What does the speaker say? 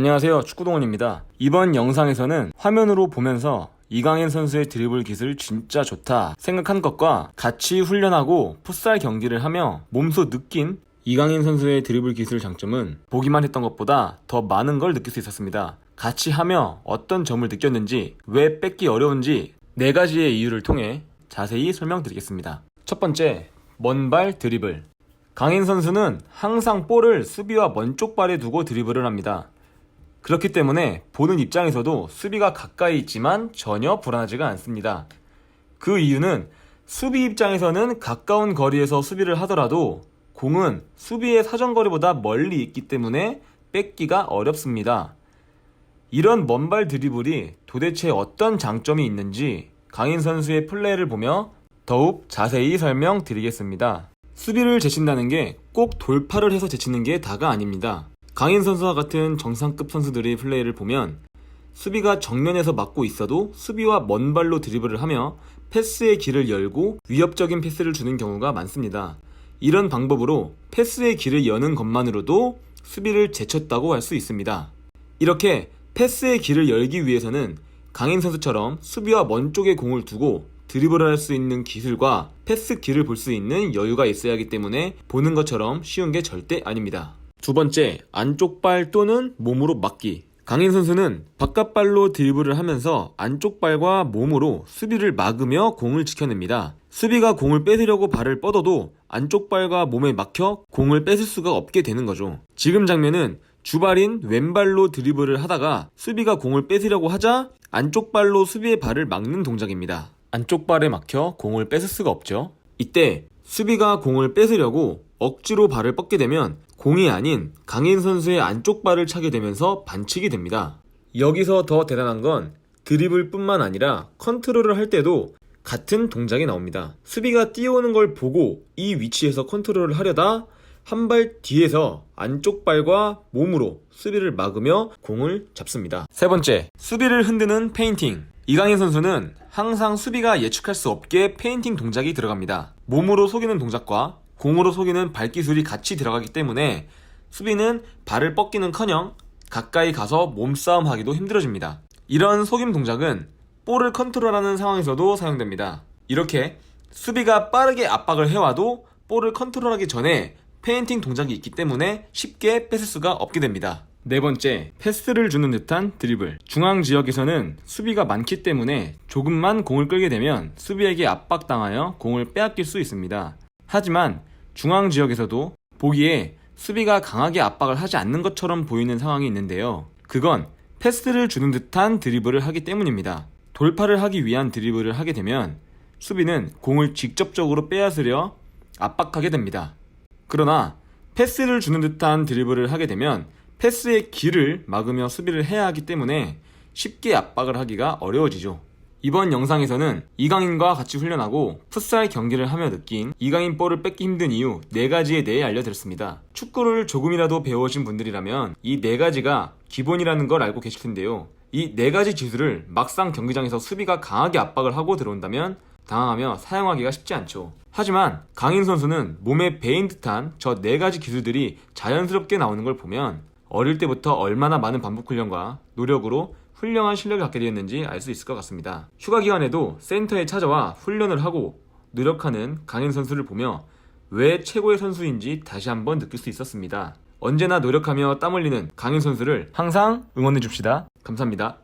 안녕하세요. 축구동원입니다. 이번 영상에서는 화면으로 보면서 이강인 선수의 드리블 기술 진짜 좋다 생각한 것과 같이 훈련하고 풋살 경기를 하며 몸소 느낀 이강인 선수의 드리블 기술 장점은 보기만 했던 것보다 더 많은 걸 느낄 수 있었습니다. 같이 하며 어떤 점을 느꼈는지, 왜 뺏기 어려운지 네 가지의 이유를 통해 자세히 설명드리겠습니다. 첫 번째, 먼발 드리블. 강인 선수는 항상 볼을 수비와 먼 쪽 발에 두고 드리블을 합니다. 그렇기 때문에 보는 입장에서도 수비가 가까이 있지만 전혀 불안하지가 않습니다. 그 이유는 수비 입장에서는 가까운 거리에서 수비를 하더라도 공은 수비의 사정거리보다 멀리 있기 때문에 뺏기가 어렵습니다. 이런 먼발 드리블이 도대체 어떤 장점이 있는지 강인 선수의 플레이를 보며 더욱 자세히 설명드리겠습니다. 수비를 제친다는 게 꼭 돌파를 해서 제치는 게 다가 아닙니다. 강인 선수와 같은 정상급 선수들의 플레이를 보면 수비가 정면에서 막고 있어도 수비와 먼 발로 드리블을 하며 패스의 길을 열고 위협적인 패스를 주는 경우가 많습니다. 이런 방법으로 패스의 길을 여는 것만으로도 수비를 제쳤다고 할 수 있습니다. 이렇게 패스의 길을 열기 위해서는 강인 선수처럼 수비와 먼 쪽에 공을 두고 드리블을 할 수 있는 기술과 패스 길을 볼 수 있는 여유가 있어야 하기 때문에 보는 것처럼 쉬운 게 절대 아닙니다. 두 번째, 안쪽 발 또는 몸으로 막기. 강인 선수는 바깥발로 드리블을 하면서 안쪽 발과 몸으로 수비를 막으며 공을 지켜냅니다. 수비가 공을 뺏으려고 발을 뻗어도 안쪽 발과 몸에 막혀 공을 뺏을 수가 없게 되는 거죠. 지금 장면은 주발인 왼발로 드리블을 하다가 수비가 공을 뺏으려고 하자 안쪽 발로 수비의 발을 막는 동작입니다. 안쪽 발에 막혀 공을 뺏을 수가 없죠. 이때 수비가 공을 뺏으려고 억지로 발을 뻗게 되면 공이 아닌 강인 선수의 안쪽 발을 차게 되면서 반칙이 됩니다. 여기서 더 대단한 건 드리블 뿐만 아니라 컨트롤을 할 때도 같은 동작이 나옵니다. 수비가 뛰어오는 걸 보고 이 위치에서 컨트롤을 하려다 한 발 뒤에서 안쪽 발과 몸으로 수비를 막으며 공을 잡습니다. 세 번째, 수비를 흔드는 페인팅. 이강인 선수는 항상 수비가 예측할 수 없게 페인팅 동작이 들어갑니다. 몸으로 속이는 동작과 공으로 속이는 발기술이 같이 들어가기 때문에 수비는 발을 뻗기는커녕 가까이 가서 몸싸움 하기도 힘들어집니다. 이런 속임 동작은 볼을 컨트롤하는 상황에서도 사용됩니다. 이렇게 수비가 빠르게 압박을 해와도 볼을 컨트롤하기 전에 페인팅 동작이 있기 때문에 쉽게 뺏을 수가 없게 됩니다. 네 번째, 패스를 주는 듯한 드리블. 중앙 지역에서는 수비가 많기 때문에 조금만 공을 끌게 되면 수비에게 압박당하여 공을 빼앗길 수 있습니다. 하지만 중앙 지역에서도 보기에 수비가 강하게 압박을 하지 않는 것처럼 보이는 상황이 있는데요. 그건 패스를 주는 듯한 드리블을 하기 때문입니다. 돌파를 하기 위한 드리블을 하게 되면 수비는 공을 직접적으로 빼앗으려 압박하게 됩니다. 그러나 패스를 주는 듯한 드리블을 하게 되면 패스의 길을 막으며 수비를 해야 하기 때문에 쉽게 압박을 하기가 어려워지죠. 이번 영상에서는 이강인과 같이 훈련하고 풋살 경기를 하며 느낀 이강인 볼을 뺏기 힘든 이유 4가지에 대해 알려드렸습니다. 축구를 조금이라도 배워오신 분들이라면 이 4가지가 기본이라는 걸 알고 계실 텐데요. 이 4가지 기술을 막상 경기장에서 수비가 강하게 압박을 하고 들어온다면 당황하며 사용하기가 쉽지 않죠. 하지만 강인 선수는 몸에 배인 듯한 저네 가지 기술들이 자연스럽게 나오는 걸 보면 어릴 때부터 얼마나 많은 반복 훈련과 노력으로 훌륭한 실력을 갖게 되었는지 알 수 있을 것 같습니다. 휴가 기간에도 센터에 찾아와 훈련을 하고 노력하는 강인 선수를 보며 왜 최고의 선수인지 다시 한번 느낄 수 있었습니다. 언제나 노력하며 땀 흘리는 강인 선수를 항상 응원해 줍시다. 감사합니다.